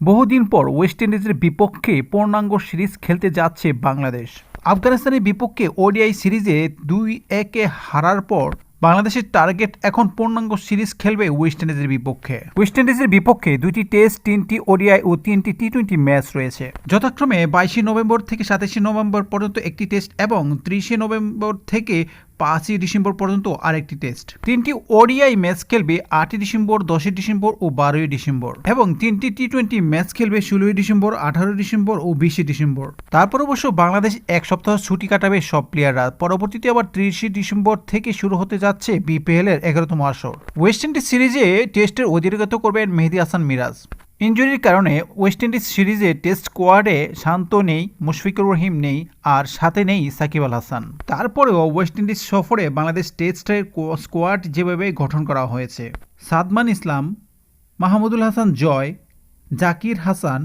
বহুদিন পর ওয়েস্ট ইন্ডিজের বিপক্ষে পূর্ণাঙ্গ সিরিজ খেলতে যাচ্ছে বাংলাদেশ। আফগানিস্তানের বিপক্ষে ওডিআই সিরিজে দুই একে হারার পর বাংলাদেশের টার্গেট এখন পূর্ণাঙ্গ সিরিজ খেলবে ওয়েস্ট ইন্ডিজের বিপক্ষে। ওয়েস্ট ইন্ডিজের বিপক্ষে দুইটি টেস্ট, তিনটি ওডিআই ও তিনটি টি টোয়েন্টি ম্যাচ রয়েছে। যথাক্রমে বাইশে নভেম্বর থেকে সাতাশে নভেম্বর পর্যন্ত একটি টেস্ট এবং ত্রিশে নভেম্বর থেকে পাঁচই ডিসেম্বর পর্যন্ত আরেকটি টেস্ট। তিনটি ওডিআই ম্যাচ খেলবে আটই ডিসেম্বর, দশই ডিসেম্বর ও বারোই ডিসেম্বর এবং তিনটি টি টোয়েন্টি ম্যাচ খেলবে ষোলোই ডিসেম্বর, আঠারোই ডিসেম্বর ও বিশে ডিসেম্বর। তারপর অবশ্য বাংলাদেশ এক সপ্তাহ ছুটি কাটাবে সব প্লেয়াররা। পরবর্তীতে আবার ত্রিশে ডিসেম্বর থেকে শুরু হতে যাচ্ছে বিপিএল এর এগারোতম আসর। ওয়েস্ট ইন্ডিজ সিরিজে টেস্টের অধিরগত করবেন মেহেদি হাসান মিরাজ। ইনজুরির কারণে ওয়েস্ট ইন্ডিজ সিরিজে টেস্ট স্কোয়াডে শান্ত নেই, মুশফিকুর রহিম নেই আর সাথে নেই সাকিব আল হাসান। তারপরেও ওয়েস্ট ইন্ডিজ সফরে বাংলাদেশ টেস্টের স্কোয়াড যেভাবে গঠন করা হয়েছে, সাদমান ইসলাম, মাহমুদুল হাসান জয়, জাকির হাসান,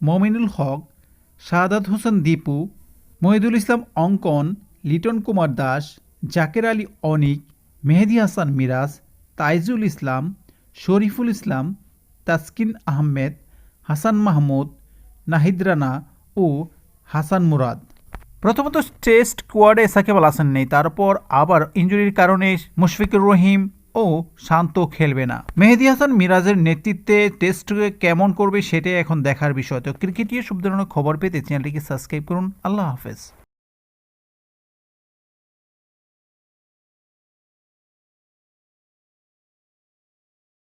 মমিনুল হক শাহাদাত হোসেন দীপু, মহিদুল ইসলাম অঙ্কন, লিটন কুমার দাস, জাকের আলী অনিক, মেহেদি হাসান মিরাজ, তাইজুল ইসলাম, শরীফুল ইসলাম তাসকিন আহমেদ, হাসান মাহমুদ, নাহিদ রানা ও হাসান মুরাদ। প্রথমত টেস্ট কোয়াডে সাকিব আল হাসান নেই, তারপর আবার ইঞ্জুরির কারণে মুশফিকুর রহিম ও শান্ত খেলবে না। মেহেদি হাসান মিরাজের নেতৃত্বে টেস্ট কেমন করবে সেটাই এখন দেখার বিষয়। তো ক্রিকেটীয় সব ধরনের খবর পেতে চ্যানেলটিকে সাবস্ক্রাইব করুন। আল্লাহ হাফেজ।